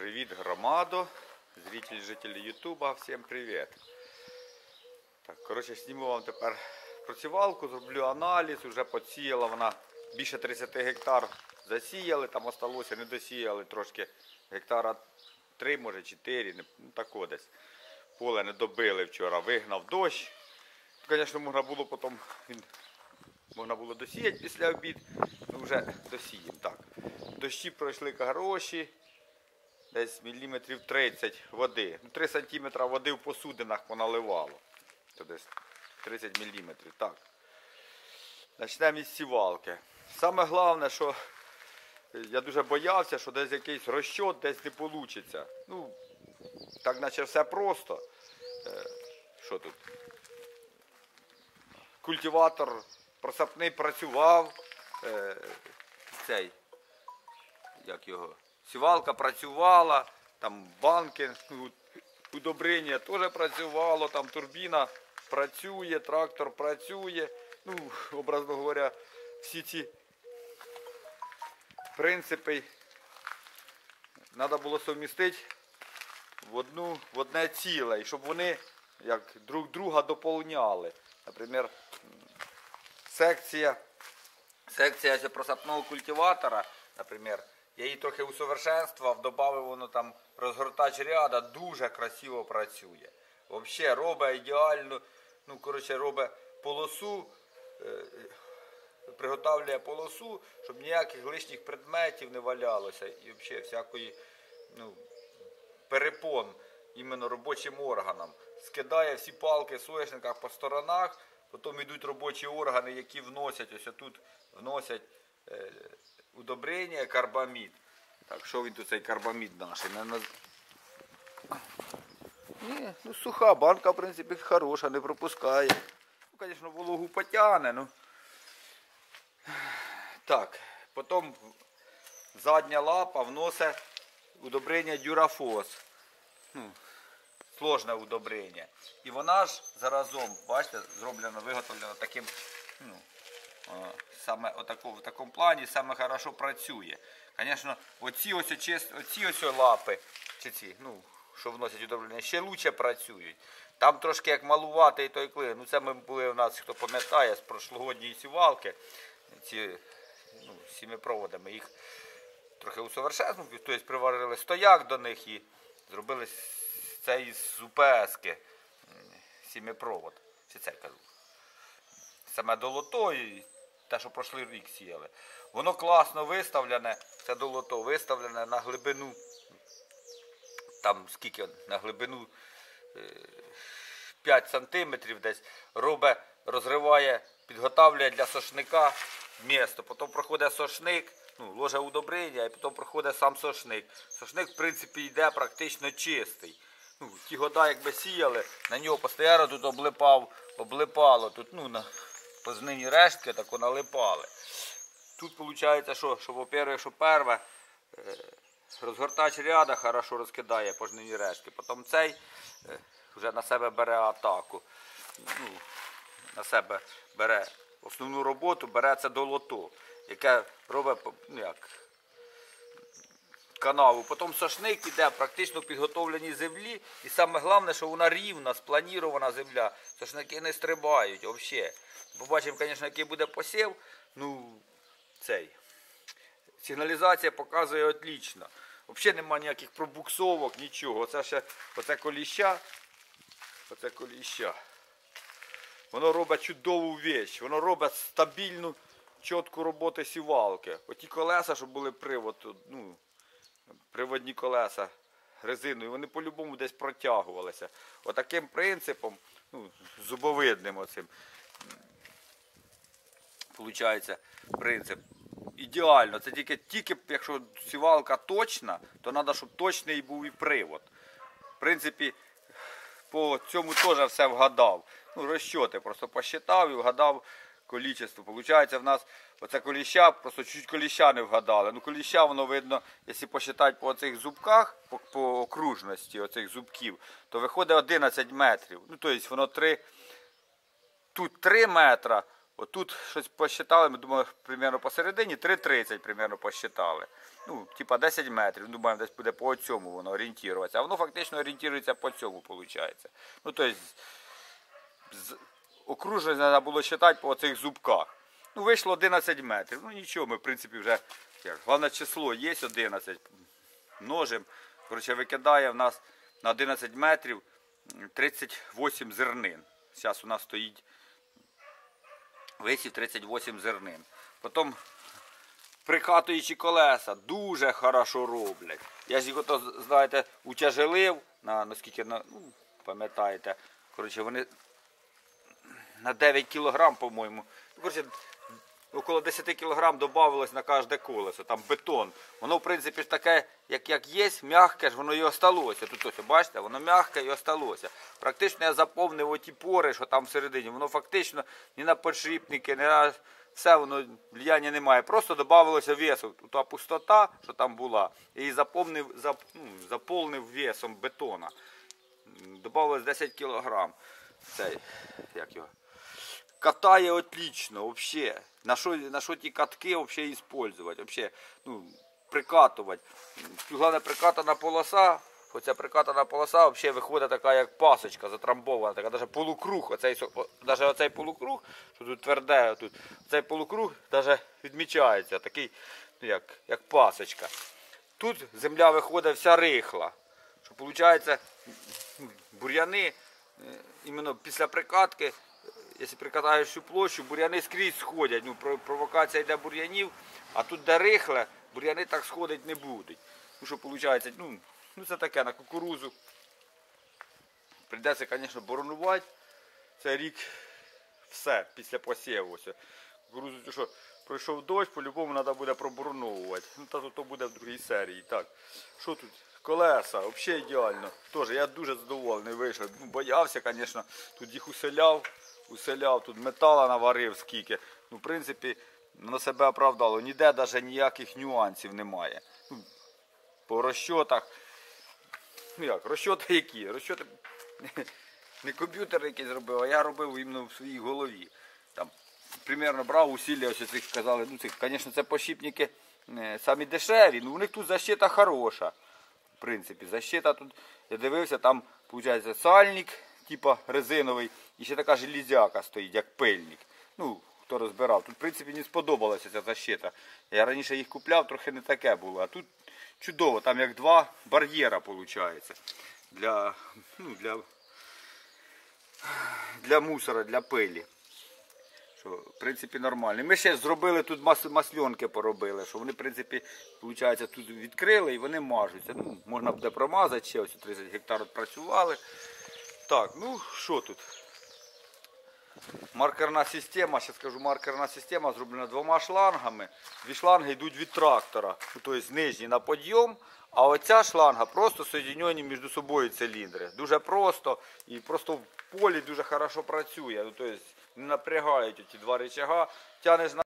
Привіт, громадо, зрителі, жителі Ютуба, всім привіт. Так, коротше, зніму вам тепер працювалку, зроблю аналіз, вже посіяла вона більше 30 гектар засіяли, там осталося, не досіяли трошки гектара 3, може 4, не, ну тако десь. Поле не добили вчора, вигнав дощ. Звісно, можна було потім можна було досіяти після обід, ну вже досіємо. Так. Дощі пройшли хороші, десь міліметрів 30 води. Ну, 3 сантиметра води в посудинах поналивало. То десь 30 міліметрів. Так. Почнемо із сівалки. Саме головне, що я дуже боявся, що десь якийсь розчот десь не вийде. Ну, так наче все просто. Е, Що тут? Культиватор просапний працював. Е, цей, як його, сівалка працювала, там банки, ну, удобрення теж працювало, там турбіна працює, трактор працює. Ну, образно говоря, всі ці принципи треба було совмістити в одну, в одне ціле, і щоб вони як друг друга доповняли. Наприклад, секція, секція просапного культиватора, наприклад, я її трохи усовершенствував, додав воно там розгортач ряда, дуже красиво працює. Взагалі робить ідеально, ну, коротше, робить полосу, е, приготовлює полосу, щоб ніяких лишніх предметів не валялося і взагалі всякої ну, перепон іменно робочим органам. Скидає всі палки в соняшниках по сторонах, потім йдуть робочі органи, які вносять, ось тут вносять е, удобрення, карбамід. Так, що він тут цей карбамід наш? Ні, ну суха, банка, в принципі, хороша, не пропускає. Ну, звісно, вологу потягне, ну. Так, потім задня лапа вносить удобрення дюрафос. Ну, сложне удобрення. І вона ж заразом, бачите, зроблено, виготовлено таким, ну, саме отако, в такому плані саме хорошо працює. Звісно, оці ось, оці ось лапи, чи ці, ну, що вносять удобрення, ще краще працюють. Там трошки як малуватий той клин. Ну це ми були у нас, хто пам'ятає, з прошлогодньої сівалки, ці ну, цими проводами. Їх трохи усовершенствували, тобто приварили стояк до них і зробили з- це із УПСки сімипровод. Чи це кажу? Саме долото і те, що пройшли рік сіяли. Воно класно виставлене, це долото виставлене на глибину. Там скільки на глибину е, 5 сантиметрів десь робить, розриває, підготавлює для сошника місто. Потім проходить сошник, ну, ложе удобрення, і потім проходить сам сошник. Сошник, в принципі, йде практично чистий. Ну, ті года, якби сіяли, на нього постійно тут облипав, облипало. Тут, ну, на познині рештки тако налипали. Тут виходить, що, що во-первых, що перше, розгортач ряда хорошо розкидає пожнивні рештки. Потім цей е, вже на себе бере атаку. Ну, на себе бере основну роботу, бере це долото, яке робить ну, як, канаву. Потім сошник іде практично в підготовленій землі. І саме головне, що вона рівна, спланірована земля. Сошники не стрибають взагалі. Побачимо, звісно, який буде посів. Ну, цей. Сигналізація показує отлично. Взагалі немає ніяких пробуксовок, нічого. Оце ще оце коліща. Оце коліща. Воно робить чудову віч. Воно робить стабільну, чітку роботу сівалки. Оті колеса, що були привод, ну, приводні колеса резиною, вони по-любому десь протягувалися. Отаким принципом, ну, зубовидним оцим. Получається принцип. Ідеально. Це тільки, тільки якщо сівалка точна, то треба, щоб точний був і привод. В принципі, по цьому теж все вгадав. Ну, розчоти, просто посчитав і вгадав количество. Получається, в нас оце коліща, просто чуть коліща не вгадали. Ну, коліща, воно видно, якщо посчитати по цих зубках, по, по окружності оцих зубків, то виходить 11 метрів. Ну, тобто воно 3, тут 3 метра, отут щось посчитали, ми думали, примерно посередині 3,30 примерно посчитали. ну, типа 10 метрів. Думаємо, десь буде по цьому воно орієнтуватися. А воно фактично орієнтується по цьому, виходить. Ну, тобто, окруження треба було читати по цих зубках. Ну, вийшло 11 метрів. Ну нічого, ми в принципі вже. Головне число є 11. Множимо. Коротше, викидає в нас на 11 метрів 38 зернин. Зараз у нас стоїть висів 38 зернин. Потім прикатуючи колеса дуже хорошо роблять. Я ж їх ото, знаєте, утяжелив, на, наскільки, на, ну, пам'ятаєте, коротше, вони на 9 кілограм, по-моєму. Ну, коротше, около 10 кілограм додавалось на кожне колесо, там бетон. Воно, в принципі, таке, як, як є, м'яке ж воно і осталося. Тут ось, бачите, воно м'яке і осталося. Практично я заповнив оті пори, що там всередині. Воно фактично ні на подшипники, ні на все воно влияння немає. Просто додавалося весу. Та пустота, що там була, і заповнив, зап, ну, заповнив весом бетона. Добавилось 10 кілограм. Цей, як його? Катає отлично, вообще. На що, на що ті катки вообще использовать? Вообще, ну, прикатувати. Головне прикатана полоса. Оця прикатана полоса вообще виходить така, як пасочка затрамбована, така навіть полукруг. Оцей, даже оцей полукруг, що тут тверде, тут, цей полукруг даже відмічається, такий, ну як, як пасочка. Тут земля виходить вся рихла. Що виходить, бур'яни е, іменно після прикатки, якщо прикатаєш всю площу, бур'яни скрізь сходять. Ну, провокація йде бур'янів, а тут де рихле, бур'яни так сходить не будуть. Ну що виходить, ну, ну це таке на кукурузу. Прийдеться, звісно, боронувати. Це рік все після посіву. Кукурузу, що пройшов дощ, по-любому треба буде пробороновувати. Ну, та то, буде в другій серії. Так. Що тут? Колеса, взагалі ідеально. Тоже я дуже задоволений вийшов. Ну, боявся, звісно, тут їх уселяв, уселяв, тут метала наварив скільки. Ну, в принципі, на себе оправдало. Ніде навіть ніяких нюансів немає. Ну, по розчотах. Ну як, розчоти які? Розчоти не комп'ютер якийсь зробив, а я робив іменно в своїй голові. Там, примерно брав усилля, ось цих сказали, ну звісно, це пошипники е, самі дешеві, ну у них тут защита хороша. В принципі, защита тут, я дивився, там, виходить, сальник, типа резиновий, і ще така железяка стоїть, як пильник. Ну, хто розбирав. Тут, в принципі, не сподобалася ця защита. Я раніше їх купляв, трохи не таке було. А тут чудово, там як два бар'єра виходить. Для, ну, для, для мусора, для пилі. Що, в принципі, нормально. Ми ще зробили тут мас, масльонки поробили, що вони, в принципі, виходить, тут відкрили і вони мажуться. Ну, можна буде промазати, ще ось 30 гектар працювали. Так, ну що тут? Маркерна система, ще скажу, маркерна система зроблена двома шлангами. Дві шланги йдуть від трактора, ну, тобто нижній на підйом, а оця шланга просто соєдинені між собою циліндри. Дуже просто і просто в полі дуже хорошо працює. Ну, тобто не напрягають ці два рычага. Тянеш на